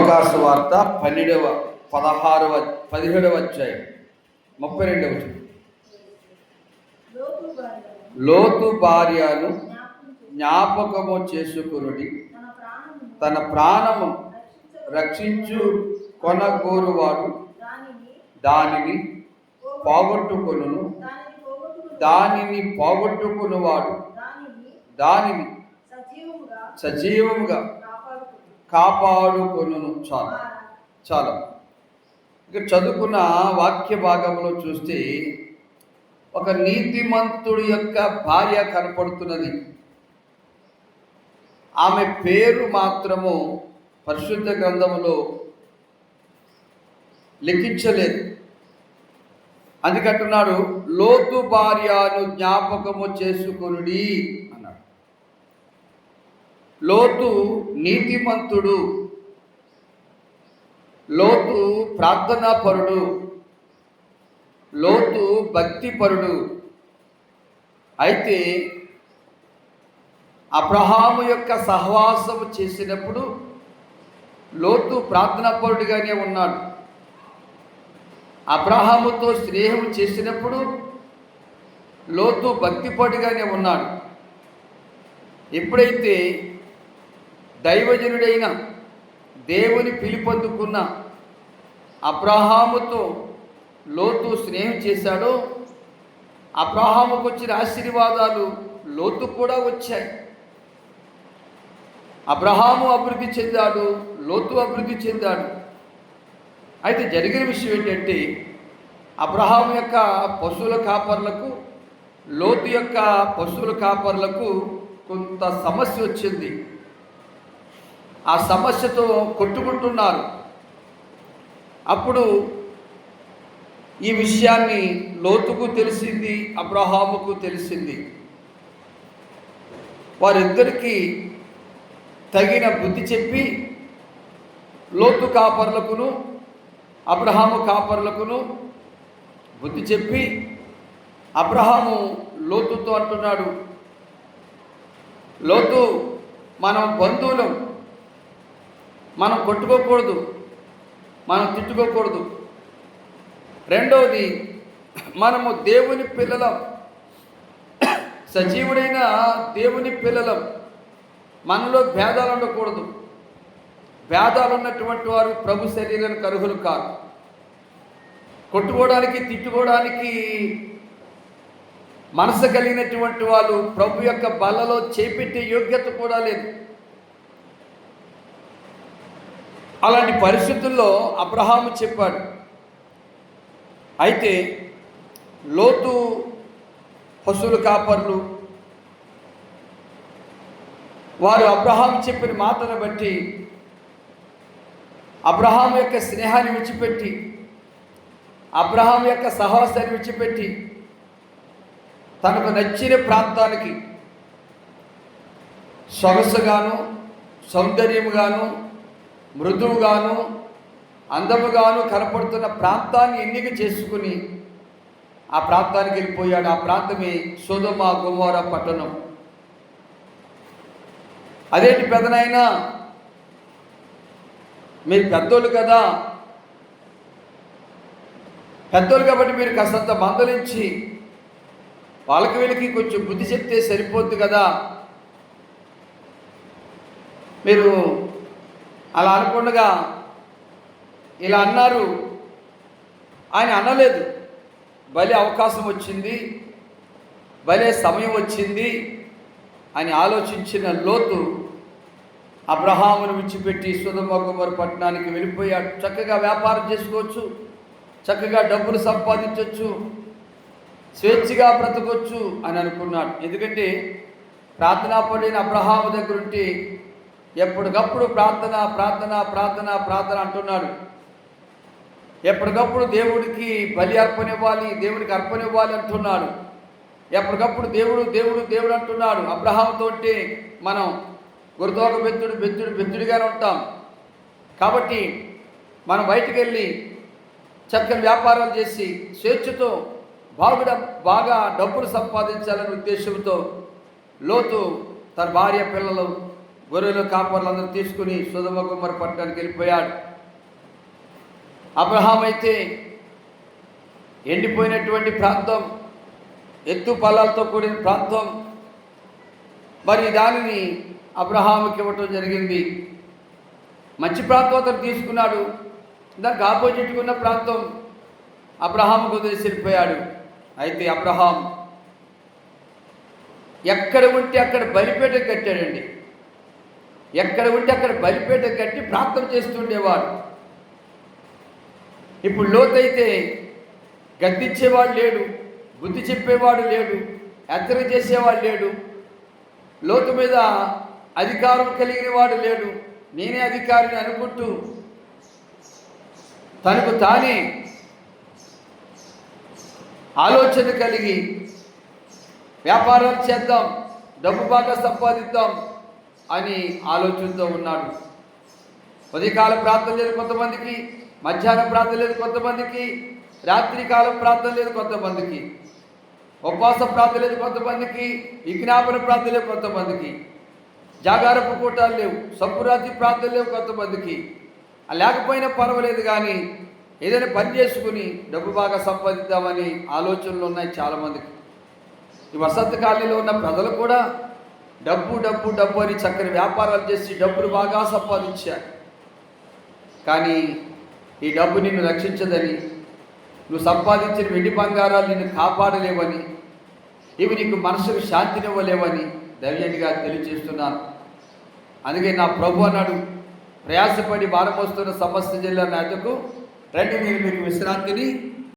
అవకాశ వార్త పన్నెండవ పదహారవ పదిహేడవ అధ్యాయం. ముప్పై రెండవ లోతు భార్యను జ్ఞాపకం జ్ఞాపకము చేసుకునుడి. తన ప్రాణము రక్షించు కొనగోరువాడు. దానిని పోగొట్టుకును దానిని పోగొట్టుకుని పోగొట్టుకునివాడు. దానిని దానిని సజీవముగా కాపాడుకొను చాలు కాపాడుకొనును. చాలు. చాలా. ఇక చదువుకున్న వాక్య భాగంలో చూస్తే ఒక నీతిమంతుడి యొక్క భార్య కనపడుతున్నది. ఆమె పేరు మాత్రము పరిశుద్ధ గ్రంథములో లెక్కించలేదు అందుకంటున్నాడు లోతు భార్యను జ్ఞాపకము చేసుకునుడి. లోతు నీతిమంతుడు. లోతు ప్రార్థనాపరుడు. లోతు భక్తిపరుడు. అయితే అబ్రహాము యొక్క సహవాసము చేసినప్పుడు లోతు ప్రార్థనాపరుడిగానే ఉన్నాడు. అబ్రహాముతో స్నేహం చేసినప్పుడు లోతు భక్తిపరుడిగానే ఉన్నాడు. ఎప్పుడైతే దైవజనుడైన దేవుని పిలుపొందుకున్న అబ్రహాముతో లోతు స్నేహం చేశాడో అబ్రహాముకు వచ్చిన ఆశీర్వాదాలు లోతు కూడా వచ్చాయి. అబ్రహాము అభివృద్ధి చెందాడు లోతు అభివృద్ధి చెందాడు. అయితే జరిగిన విషయం ఏంటంటే అబ్రహాం యొక్క పశువుల కాపర్లకు లోతు యొక్క పశువుల కాపర్లకు కొంత సమస్య వచ్చింది. ఆ సమస్యతో కొట్టుకుంటున్నారు. అప్పుడు ఈ విషయాన్ని లోతుకు తెలిసింది అబ్రహాముకు తెలిసింది. వారిద్దరికీ తగిన బుద్ధి చెప్పి లోతు కాపర్లకును అబ్రహాము కాపర్లకును బుద్ధి చెప్పి అబ్రహాము లోతుతో అంటున్నాడు లోతు మనం బంధువులం మనం కొట్టుకోకూడదు. మనం తిట్టుకోకూడదు. రెండవది మనము దేవుని పిల్లలం. సజీవుడైన దేవుని పిల్లలం. మనలో భేదాలు ఉండకూడదు. భేదాలు ఉన్నటువంటి వారు ప్రభు శరీరానికి అర్హులు కాదు కొట్టుకోవడానికి తిట్టుకోవడానికి మనసు కలిగినటువంటి వాళ్ళు ప్రభు యొక్క బలలో చేపెట్టే యోగ్యత కూడా లేదు. అలాంటి పరిస్థితుల్లో అబ్రహాము చెప్పాడు అయితే లోతు పశువుల కాపర్లు వారు అబ్రహాం చెప్పిన మాటను బట్టి అబ్రహాం యొక్క స్నేహాన్ని విడిచిపెట్టి అబ్రహాం యొక్క సహవాసాన్ని విడిచిపెట్టి తనకు నచ్చిన ప్రాంతానికి సొగసుగాను సౌందర్యముగాను మృదువుగాను అందముగాను కనపడుతున్న ప్రాంతాన్ని ఎన్నిక చేసుకుని ఆ ప్రాంతానికి వెళ్ళిపోయాడు. ఆ ప్రాంతమే సోదమ గుమోర పట్టణం. అదేంటి పెదనైనా మీరు పెద్దోళ్ళు కదా. పెద్దోళ్ళు కాబట్టి మీరు కాస్తంత మందలించి వాళ్ళకి వీళ్ళకి కొంచెం బుద్ధి చెప్తే సరిపోద్ది కదా. మీరు అలా అనుకుండగా ఇలా అన్నారు. ఆయన అనలేదు. భలే అవకాశం వచ్చింది. భలే సమయం వచ్చింది అని ఆలోచించిన లోతు అబ్రహామును విడిచిపెట్టి సుధమ పట్టణానికి వెళ్ళిపోయాడు చక్కగా వ్యాపారం చేసుకోవచ్చు చక్కగా డబ్బులు సంపాదించవచ్చు స్వేచ్ఛగా బ్రతకొచ్చు అని అనుకున్నాడు. ఎందుకంటే ప్రార్థనా పడిన అబ్రహాము దగ్గరుంటే ఎప్పటికప్పుడు ప్రార్థన ప్రార్థన ప్రార్థన ప్రార్థన అంటున్నాడు. ఎప్పటికప్పుడు దేవుడికి బలి అర్పణ ఇవ్వాలి దేవుడికి అర్పణ ఇవ్వాలి అంటున్నాడు. ఎప్పటికప్పుడు దేవుడు దేవుడు దేవుడు అంటున్నాడు. అబ్రహాంతో మనం గురుతోక బెత్తుడు బెత్తుడు బెత్తుడిగానే ఉంటాం. కాబట్టి మనం బయటికి వెళ్ళి చక్కని వ్యాపారాలు చేసి స్వేచ్ఛతో బాగుడ బాగా డబ్బులు సంపాదించాలనే ఉద్దేశంతో లోతు తన భార్య పిల్లలు గొర్రెలు కాపర్లందరూ తీసుకుని సుధమ కుమార్ పట్టణానికి వెళ్ళిపోయాడు. అబ్రహాం అయితే ఎండిపోయినటువంటి ప్రాంతం ఎత్తు పల్లాలతో కూడిన ప్రాంతం. మరి దానిని అబ్రహాముకి ఇవ్వటం జరిగింది. మంచి ప్రాంతం అతను తీసుకున్నాడు. దానికి ఆపోజిట్గా ఉన్న ప్రాంతం అబ్రహాంకు వదిలిసిపోయాడు అయితే అబ్రహాం ఎక్కడ ఉంటే అక్కడ బలిపేట కట్టాడండి. ఎక్కడ ఉంటే అక్కడ బలిపేట కట్టి ప్రార్థన చేస్తుండేవాడు. ఇప్పుడు లోతైతే గద్దించేవాడు లేడు బుద్ధి చెప్పేవాడు లేడు ఎత్తర చేసేవాడు లేడు లోతు మీద అధికారం కలిగిన వాడు లేడు నేనే అధికారిని అనుకుంటూ తనకు తానే ఆలోచన కలిగి వ్యాపారాలు చేద్దాం డబ్బు బాగా సంపాదిద్దాం అని ఆలోచనతో ఉన్నాడు. ఉదయకాల ప్రార్థన లేదు కొంతమందికి మధ్యాహ్నం ప్రార్థన లేదు కొంతమందికి రాత్రికాలం ప్రార్థన లేదు కొంతమందికి ఉపవాస ప్రార్థన లేదు కొంతమందికి విజ్ఞాపన ప్రార్థన లేవు కొంతమందికి జాగారపు కూటాలు లేవు సంపురాత్రి ప్రార్థన లేవు కొంతమందికి. లేకపోయినా పర్వాలేదు కానీ ఏదైనా పని చేసుకుని డబ్బు బాగా సంపాదిద్దామని ఆలోచనలు ఉన్నాయి చాలామందికి. ఈ వసంత కాలనీలో ఉన్న ప్రజలు కూడా డబ్బు డబ్బు డబ్బు అని చక్కని వ్యాపారాలు చేసి డబ్బులు బాగా సంపాదించారు. కానీ ఈ డబ్బు నిన్ను రక్షించదని నువ్వు సంపాదించిన వెండి బంగారాలు నిన్ను కాపాడలేవని ఇవి నీకు మనసుకు శాంతినివ్వలేవని ధైర్యంగా తెలియజేస్తున్నాను. అందుకే నా ప్రభు అన్నాడు ప్రయాసపడి భారం వస్తున్న సమస్త జిల్లా నేతకు రండి నేను మీకు విశ్రాంతిని